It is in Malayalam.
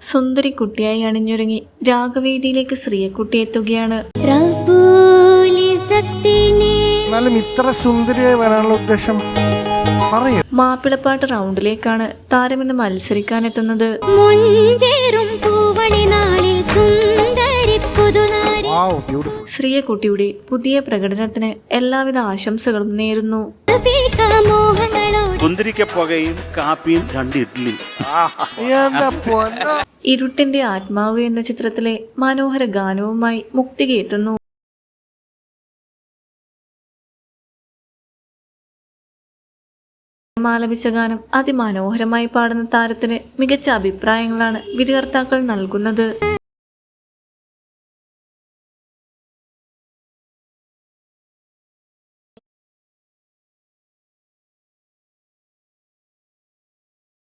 സുന്ദരി കുട്ടിയായി അണിഞ്ഞൊരുങ്ങി രാഗവേദിയിലേക്ക് ശ്രീയക്കുട്ടി എത്തുകയാണ് റബ്ബൂലി സക്തിനെ എന്നാലും ഇത്ര സുന്ദരിയായി വരാനുള്ള ഉദ്ദേശം പറയൂ. മാപ്പിളപ്പാട്ട് റൗണ്ടിലേക്കാണ് താരമിന്ന് ഇന്ന് മത്സരിക്കാൻ എത്തുന്നത് ശ്രീയക്കുട്ടിയുടെ പുതിയ പ്രകടനത്തിന് എല്ലാവിധ ആശംസകളും നേരുന്നു. ഫീക മോഹങ്ങളോട് കുന്തിരിക്ക പുകയും കാപ്പിയും രണ്ട് ഇഡ്ഡലി ഇരുട്ടിന്റെ ആത്മാവ് എന്ന ചിത്രത്തിലെ മനോഹര ഗാനവുമായി മുക്തിക എത്തുന്നു ആലപിച്ച ഗാനം അതിമനോഹരമായി പാടുന്ന താരത്തിന് മികച്ച അഭിപ്രായങ്ങളാണ് വിധികർത്താക്കൾ നൽകുന്നത്.